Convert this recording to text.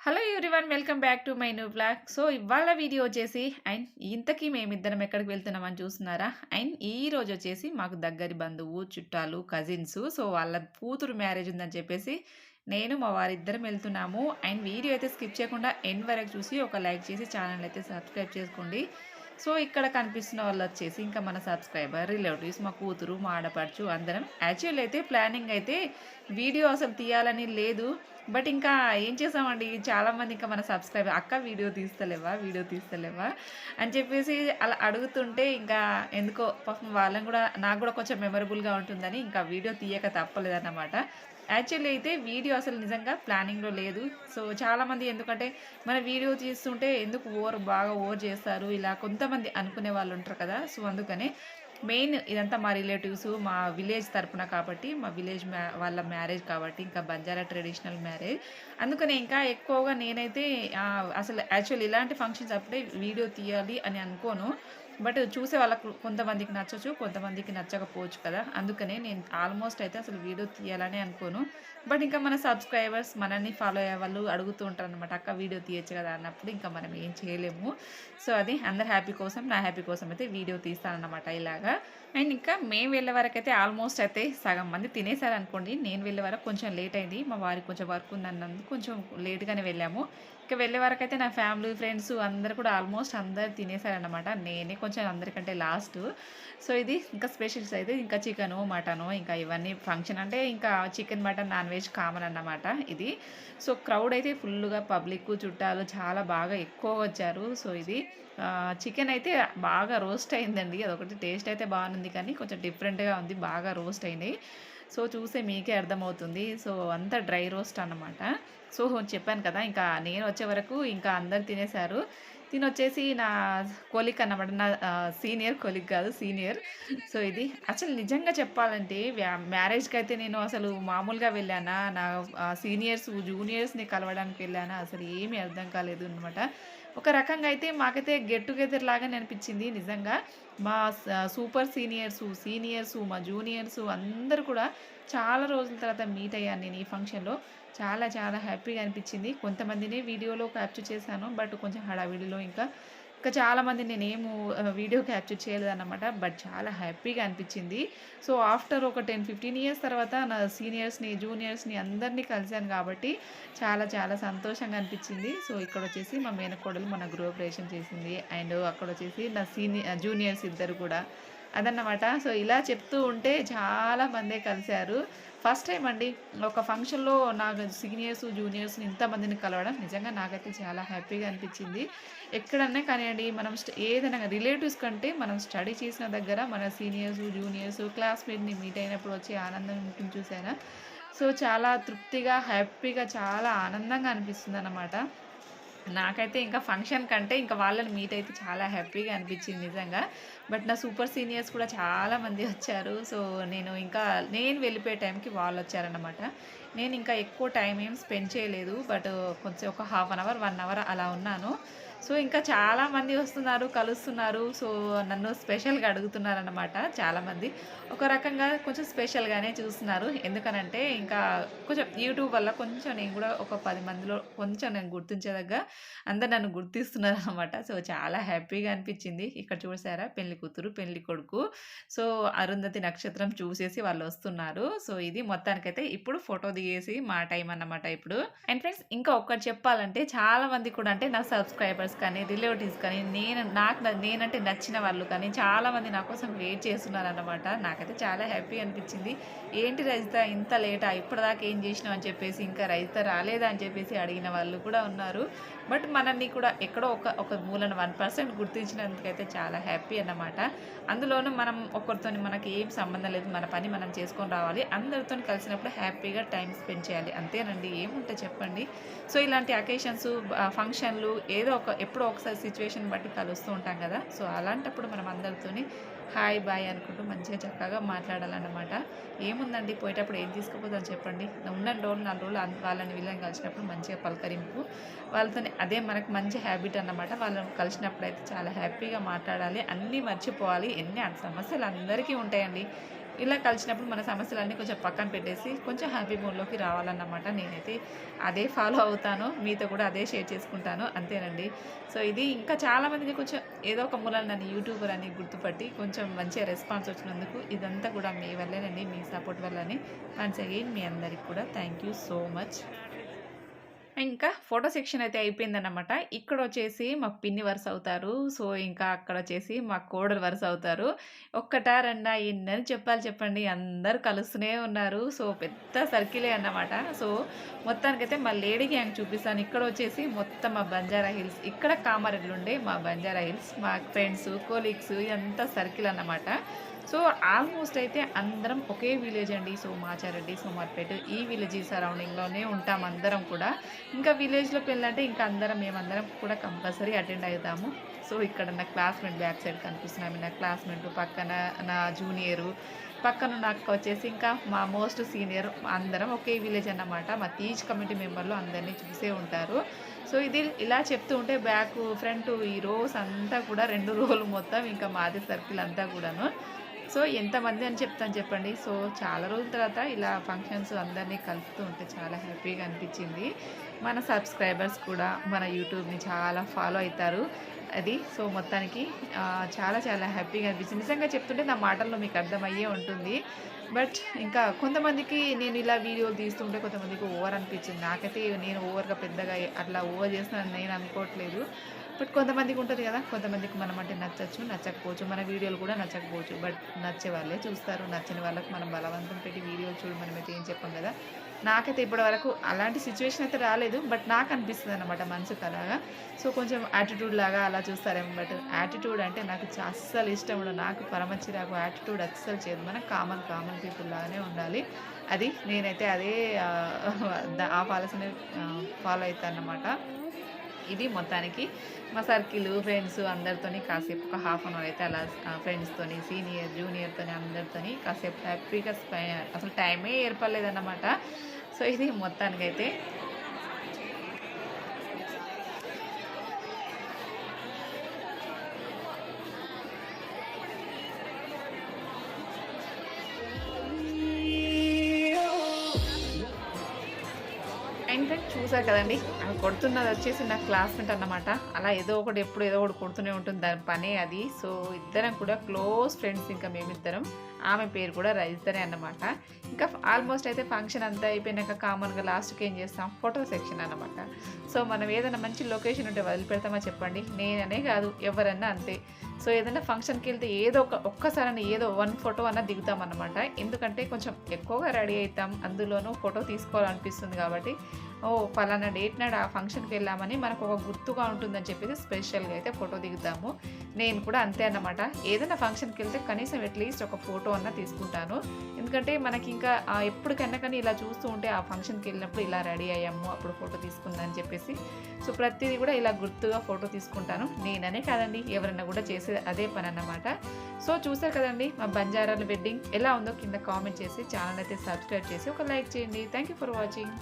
Hello everyone welcome back to my new blog so ఇవాళ video వచ్చేసి and ఇంతకీ మేమిద్దరం ఎక్కడికి వెళ్తున్నామని చూస్తున్నారా? అండ్ ఈ రోజు వచ్చేసి మాకు దగ్గరి బంధువు చుట్టాలు కజిన్స్ సో వాళ్ళ కూతురు మ్యారేజ్ ఉందని చెప్పేసి నేను మా వారిద్దరం వెళ్తున్నాము. అండ్ వీడియో అయితే స్కిప్ చేయకుండా ఎండ్ వరకు చూసి ఒక లైక్ చేసి ఛానల్ అయితే సబ్స్క్రైబ్ చేసుకోండి. సో ఇక్కడ కనిపిస్తున్న వాళ్ళు వచ్చేసి ఇంకా మన సబ్స్క్రైబర్ రిలేటివ్స్ మా కూతురు మా ఆడపడుచు అందరం. యాక్చువల్ అయితే ప్లానింగ్ అయితే వీడియో అసలు తీయాలని లేదు. బట్ ఇంకా ఏం చేసామండి? చాలామంది ఇంకా మన సబ్స్క్రైబర్ అక్క వీడియో తీస్తలేవా? వీడియో తీస్తలేవా? అని చెప్పేసి అలా అడుగుతుంటే ఇంకా ఎందుకో పాపం వాళ్ళని కూడా నాకు కూడా కొంచెం మెమరబుల్గా ఉంటుందని ఇంకా వీడియో తీయక తప్పలేదన్నమాట. యాక్చువల్లీ అయితే వీడియో అసలు నిజంగా ప్లానింగ్లో లేదు. సో చాలామంది ఎందుకంటే మన వీడియో తీస్తుంటే ఎందుకు ఓవర్ బాగా ఓవర్ చేస్తారు? ఇలా కొంతమంది అనుకునే వాళ్ళు ఉంటారు కదా. సో అందుకనే మెయిన్ ఇదంతా మా రిలేటివ్స్ మా విలేజ్ తరపున కాబట్టి మా విలేజ్ మ్యా వాళ్ళ మ్యారేజ్ కాబట్టి ఇంకా బంజారా ట్రెడిషనల్ మ్యారేజ్. అందుకనే ఇంకా ఎక్కువగా నేనైతే అసలు యాక్చువల్ ఇలాంటి ఫంక్షన్స్ అప్పుడే వీడియో తీయాలి అని అనుకోను. బట్ చూసే వాళ్ళకు కొంతమందికి నచ్చచ్చు కొంతమందికి నచ్చకపోవచ్చు కదా. అందుకనే నేను ఆల్మోస్ట్ అయితే అసలు వీడియో తీయాలని అనుకోను. బట్ ఇంకా మన సబ్స్క్రైబర్స్ మనల్ని ఫాలో అయ్యే వాళ్ళు అడుగుతూ ఉంటారు అనమాట అక్క వీడియో తీయచ్చు కదా అన్నప్పుడు ఇంకా మనం ఏం చేయలేము. సో అది అందరి హ్యాపీ కోసం నా హ్యాపీ కోసం అయితే వీడియో తీస్తానన్నమాట ఇలాగా. అండ్ ఇంకా మేము వెళ్ళే వరకు అయితే ఆల్మోస్ట్ అయితే సగం మంది తినేసారు అనుకోండి నేను వెళ్ళే వరకు కొంచెం లేట్ అయింది. మా వారికి కొంచెం వర్క్ ఉందన్నందుకు కొంచెం లేట్గానే వెళ్ళాము. ఇంకా వెళ్ళే వరకు అయితే నా ఫ్యామిలీ ఫ్రెండ్స్ అందరు కూడా ఆల్మోస్ట్ అందరు తినేసారనమాట నేనే కొంచెం అందరికంటే లాస్ట్ సో ఇది ఇంకా స్పెషల్స్ అయితే ఇంకా చికెను మటను ఇంకా ఇవన్నీ ఫంక్షన్ అంటే ఇంకా chicken mutton non veg common అన్నమాట ఇది. సో క్రౌడ్ అయితే ఫుల్గా పబ్లిక్ చుట్టాలు చాలా బాగా ఎక్కువ వచ్చారు. సో ఇది చికెన్ అయితే బాగా రోస్ట్ అయిందండి. అదొకటి టేస్ట్ అయితే బాగుంది కానీ కొంచెం డిఫరెంట్గా ఉంది బాగా రోస్ట్ అయినాయి సో చూసే మీకే అర్థమవుతుంది. సో అంతా డ్రై రోస్ట్ అన్నమాట. సో చెప్పాను కదా ఇంకా నేను వచ్చే వరకు ఇంకా అందరు తినేశారు. తిని వచ్చేసి నా కొలిక్ అన్నమాట నా సీనియర్ కొలిక్ కాదు సీనియర్. సో ఇది అసలు నిజంగా చెప్పాలంటే మ్యారేజ్కి అయితే నేను అసలు మామూలుగా వెళ్ళానా? నా సీనియర్స్ జూనియర్స్ని కలవడానికి వెళ్ళానా? అసలు ఏమీ అర్థం కాలేదు అనమాట ఒక రకంగా అయితే మాకైతే గెట్ టుగెదర్ లాగానే అనిపించింది నిజంగా. మా స- సూపర్ సీనియర్స్ సీనియర్స్ మా జూనియర్స్ అందరూ కూడా చాలా రోజుల తర్వాత మీట్ అయ్యాను నేను ఈ ఫంక్షన్లో చాలా చాలా హ్యాపీగా అనిపించింది. కొంతమందిని వీడియోలో క్యాప్చర్ చేశాను బట్ కొంచెం హడావిడిలో ఇంకా ఇంకా చాలామంది నేనేము వీడియో క్యాప్చర్ చేయలేదన్నమాట బట్ చాలా హ్యాపీగా అనిపించింది. సో ఆఫ్టర్ ఒక టెన్ ఫిఫ్టీన్ ఇయర్స్ తర్వాత నా సీనియర్స్ని జూనియర్స్ని అందరినీ కలిశాను కాబట్టి చాలా చాలా సంతోషంగా అనిపించింది. సో ఇక్కడ వచ్చేసి మా మేనకోడలు మన గృహప్రవేశం చేసింది. అండ్ అక్కడ వచ్చేసి నా సీనియర్ జూనియర్స్ ఇద్దరు కూడా. అదన్నమాట. సో ఇలా చెప్తూ ఉంటే చాలా మందే కలిశారు. ఫస్ట్ టైం అండి ఒక ఫంక్షన్లో నాకు సీనియర్స్ జూనియర్స్ని ఇంతమందిని కలవడం నిజంగా నాకైతే చాలా హ్యాపీగా అనిపించింది. ఎక్కడన్నా కానివ్వండి మనం ఏదైనా రిలేటివ్స్ కంటే మనం స్టడీ చేసిన దగ్గర మన సీనియర్స్ జూనియర్స్ క్లాస్మేట్ని మీట్ అయినప్పుడు వచ్చే ఆనందం ఉంటుంది చూసారా సో చాలా తృప్తిగా హ్యాపీగా చాలా ఆనందంగా అనిపిస్తుంది అన్నమాట నాకైతే ఇంకా ఫంక్షన్ కంటే ఇంకా వాళ్ళని మీట్ అయితే చాలా హ్యాపీగా అనిపించింది నిజంగా. బట్ నా సూపర్ సీనియర్స్ కూడా చాలామంది వచ్చారు. సో నేను ఇంకా నేను వెళ్ళిపోయే టైంకి వాళ్ళు వచ్చారన్నమాట. నేను ఇంకా ఎక్కువ టైం ఏం స్పెండ్ చేయలేదు. బట్ కొంచెం ఒక half an hour one hour అలా ఉన్నాను. సో ఇంకా చాలామంది వస్తున్నారు కలుస్తున్నారు. సో నన్ను స్పెషల్గా అడుగుతున్నారు అనమాట చాలామంది ఒక రకంగా కొంచెం స్పెషల్గానే చూస్తున్నారు. ఎందుకనంటే ఇంకా కొంచెం యూట్యూబ్ వల్ల కొంచెం నేను కూడా ఒక పది మందిలో కొంచెం నేను గుర్తించేదగ్గ అందరు నన్ను గుర్తిస్తున్నారు అనమాట సో చాలా హ్యాపీగా అనిపించింది. ఇక్కడ చూసారా? పెళ్ళి కూతురు పెళ్ళి కొడుకు. సో అరుంధతి నక్షత్రం చూసేసి వాళ్ళు వస్తున్నారు. సో ఇది మొత్తానికైతే ఇప్పుడు ఫోటో దిగేసి మా టైం అన్నమాట ఇప్పుడు. అండ్ ఫ్రెండ్స్ ఇంకా ఒక్కటి చెప్పాలంటే చాలా మంది కూడా అంటే నా సబ్స్క్రైబర్స్ కానీ రిలేటివ్స్ కానీ నేను నాకు నేనంటే నచ్చిన వాళ్ళు కానీ చాలా మంది నా కోసం వెయిట్ చేస్తున్నారు అన్నమాట నాకైతే చాలా హ్యాపీ అనిపించింది. ఏంటి రజిత ఇంత లేటా ఇప్పటిదాకా ఏం చేసినావు అని చెప్పేసి ఇంకా రజిత రాలేదా అని చెప్పేసి అడిగిన వాళ్ళు కూడా ఉన్నారు. బట్ మనల్ని కూడా ఎక్కడో ఒక ఒక మూలన వన్ పర్సెంట్ గుర్తించినందుకైతే చాలా హ్యాపీ అన్నమాట. అందులోనూ మనం ఒకరితో మనకి ఏం సంబంధం లేదు మన పని మనం చేసుకొని రావాలి. అందరితో కలిసినప్పుడు హ్యాపీగా టైం స్పెండ్ చేయాలి. అంతేనండి ఏముంటే చెప్పండి. సో ఇలాంటి అకేషన్స్ ఫంక్షన్లు ఏదో ఒక ఎప్పుడో ఒకసారి సిచ్యువేషన్ బట్టి కలుస్తూ ఉంటాం కదా. సో అలాంటప్పుడు మనం అందరితోనే హాయ్ బాయ్ అనుకుంటూ మంచిగా చక్కగా మాట్లాడాలన్నమాట. ఏముందండి? పోయేటప్పుడు ఏం తీసుకుపోదని చెప్పండి? ఉన్న రోజులు నాలుగు రోజులు వాళ్ళని వీళ్ళని కలిసినప్పుడు మంచిగా పలకరింపు. వాళ్ళతో అదే మనకు మంచి హ్యాబిట్ అన్నమాట. వాళ్ళని కలిసినప్పుడు అయితే చాలా హ్యాపీగా మాట్లాడాలి. అన్నీ మర్చిపోవాలి. ఎన్ని సమస్యలు అందరికీ ఉంటాయండి. ఇలా కలిసినప్పుడు మన సమస్యలన్నీ కొంచెం పక్కన పెట్టేసి కొంచెం హ్యాపీ మూడ్లోకి రావాలన్నమాట నేనైతే. అదే ఫాలో అవుతాను మీతో కూడా అదే షేర్ చేసుకుంటాను అంతేనండి. సో ఇది ఇంకా చాలామందికి కొంచెం ఏదో ఒక మూలాన నన్ను యూట్యూబర్ అని గుర్తుపట్టి కొంచెం మంచిగా రెస్పాన్స్ వచ్చినందుకు ఇదంతా కూడా మీ వల్లేనండి మీ సపోర్ట్ వల్లనే. వన్స్ అగైన్ మీ అందరికి కూడా థ్యాంక్ యూ సో మచ్. ఇంకా ఫోటో సెక్షన్ అయితే అయిపోయిందన్నమాట. ఇక్కడ వచ్చేసి మా పిన్ని వరుస అవుతారు. సో ఇంకా అక్కడ వచ్చేసి మా కోడలు వరుస అవుతారు. ఒక్కటా రెండా ఎన్నని చెప్పాలి చెప్పండి. అందరు కలుస్తూనే ఉన్నారు. సో పెద్ద సర్కిలే అన్నమాట. సో మొత్తానికైతే మా లేడీ గ్యాంగ్ చూపిస్తాను. ఇక్కడ వచ్చేసి మొత్తం మా బంజారా హిల్స్. ఇక్కడ కామారెడ్లు ఉండే మా బంజారా హిల్స్ మా ఫ్రెండ్స్ కోలీగ్స్ ఇదంతా సర్కిల్ అన్నమాట. సో ఆల్మోస్ట్ అయితే అందరం ఒకే విలేజ్ అండి. సో మాచారెడ్డి సోమార్పేట ఈ విలేజ్ సరౌండింగ్లోనే ఉంటాం అందరం కూడా. ఇంకా విలేజ్లో పెళ్ళంటే ఇంకా అందరం మేమందరం కూడా కంపల్సరీ అటెండ్ అవుతాము. సో ఇక్కడ నా క్లాస్మేట్ బ్యాక్ సైడ్ కనిపిస్తున్నాము నా క్లాస్మేట్ పక్కన నా జూనియరు పక్కన నాకు వచ్చేసి ఇంకా మా మోస్ట్ సీనియర్ అందరం ఒకే విలేజ్ అన్నమాట. మా తీజ్ కమిటీ మెంబర్లు అందరినీ చూసే ఉంటారు. సో ఇది ఇలా చెప్తూ ఉంటే బ్యాక్ ఫ్రంట్ ఈ రోస్ అంతా కూడా రెండు రోజులు మొత్తం ఇంకా మాది సర్కిల్ అంతా కూడాను. సో ఎంతమంది అని చెప్తాను చెప్పండి. సో చాలా రోజుల తర్వాత ఇలా ఫంక్షన్స్ అందరినీ కలుపుతూ ఉంటే చాలా హ్యాపీగా అనిపించింది. మన సబ్స్క్రైబర్స్ కూడా మన యూట్యూబ్ని చాలా ఫాలో అవుతారు. అది సో మొత్తానికి చాలా చాలా హ్యాపీగా అనిపించింది. నిజంగా చెప్తుంటే నా మాటల్లో మీకు అర్థమయ్యే ఉంటుంది. బట్ ఇంకా కొంతమందికి నేను ఇలా వీడియోలు తీస్తుంటే కొంతమందికి ఓవర్ అనిపించింది. నాకైతే నేను ఓవర్గా పెద్దగా అట్లా ఓవర్ చేస్తున్నాను నేను అనుకోవట్లేదు. బట్ కొంతమందికి ఉంటుంది కదా కొంతమందికి మనం అంటే నచ్చచ్చు నచ్చకపోవచ్చు. మన వీడియోలు కూడా నచ్చకపోవచ్చు బట్ నచ్చే వాళ్ళే చూస్తారు. నచ్చని వాళ్ళకి మనం బలవంతం పెట్టి వీడియోలు చూడు మనమైతే ఏం చెప్పాం కదా. నాకైతే ఇప్పటి వరకు అలాంటి సిచ్యువేషన్ అయితే రాలేదు బట్ నాకు అనిపిస్తుంది అనమాట మనసుకు అలాగా. సో కొంచెం యాటిట్యూడ్ లాగా అలా చూస్తారేమో బట్ యాటిట్యూడ్ అంటే నాకు అస్సలు ఇష్టం ఉండదు. నాకు పరమచ్చి నాకు యాటిట్యూడ్ అస్సలు చేయదు. మన కామన్ కామన్ పీపుల్ లాగానే ఉండాలి. అది నేనైతే అదే ఆ, ఆ పాలసీని ఫాలో అవుతాను అన్నమాట ఇది మొత్తానికి మా సర్కిల్ ఫ్రెండ్స్ అందరితోని కాసేపు ఒక హాఫ్ అన్ అవర్ అయితే అలా ఫ్రెండ్స్తోని సీనియర్ జూనియర్తోని అందరితోని కాసేపు హ్యాపీగా అసలు టైమే ఏర్పడలేదన్నమాట. సో ఇది మొత్తానికైతే చూసారు కదండి. ఆమె కొడుతున్నది వచ్చేసి నా క్లాస్మేట్ అన్నమాట. అలా ఏదో ఒకటి ఎప్పుడు ఏదో ఒకటి కొడుతూనే ఉంటుంది. దాని పనే అది. సో ఇద్దరం కూడా క్లోజ్ ఫ్రెండ్స్ ఇంకా మేమిద్దరం. ఆమె పేరు కూడా రైతరే అనమాట ఇంకా ఆల్మోస్ట్ అయితే ఫంక్షన్ అంతా అయిపోయినాక కామన్గా లాస్ట్కి ఏం చేస్తాం? ఫోటో సెక్షన్ అనమాట సో మనం ఏదైనా మంచి లొకేషన్ ఉంటే వదిలిపెడతామా చెప్పండి? నేననే కాదు ఎవరన్నా అంతే. సో ఏదైనా ఫంక్షన్కి వెళ్తే ఏదో ఒక ఒక్కసారి ఏదో వన్ ఫోటో అన్న దిగుతామన్నమాట ఎందుకంటే కొంచెం ఎక్కువగా రెడీ అవుతాం. అందులోనూ ఫోటో తీసుకోవాలనిపిస్తుంది కాబట్టి ఓ ఫలానా డేట్ నాడు ఆ ఫంక్షన్కి వెళ్ళామని మనకు ఒక గుర్తుగా ఉంటుందని చెప్పేసి స్పెషల్గా అయితే ఫోటో దిగుతాము. నేను కూడా అంతే అన్నమాట. ఏదైనా ఫంక్షన్కి వెళ్తే కనీసం అట్లీస్ట్ ఒక ఫోటో అన్న తీసుకుంటాను. ఎందుకంటే మనకి ఇంకా ఆ, ఎప్పటికైనా కానీ ఇలా చూస్తూ ఉంటే ఆ ఫంక్షన్కి వెళ్ళినప్పుడు ఇలా రెడీ అయ్యాము అప్పుడు ఫోటో తీసుకుందని చెప్పేసి. సో ప్రతిదీ కూడా ఇలా గుర్తుగా ఫోటో తీసుకుంటాను. నేననే కాదండి ఎవరైనా కూడా చేసేది అదే పని అన్నమాట సో చూసారు కదండి మా బంజారాల వెడ్డింగ్ ఎలా ఉందో కింద కామెంట్ చేసి ఛానల్ అయితే సబ్స్క్రైబ్ చేసి ఒక లైక్ చేయండి. Thank you for watching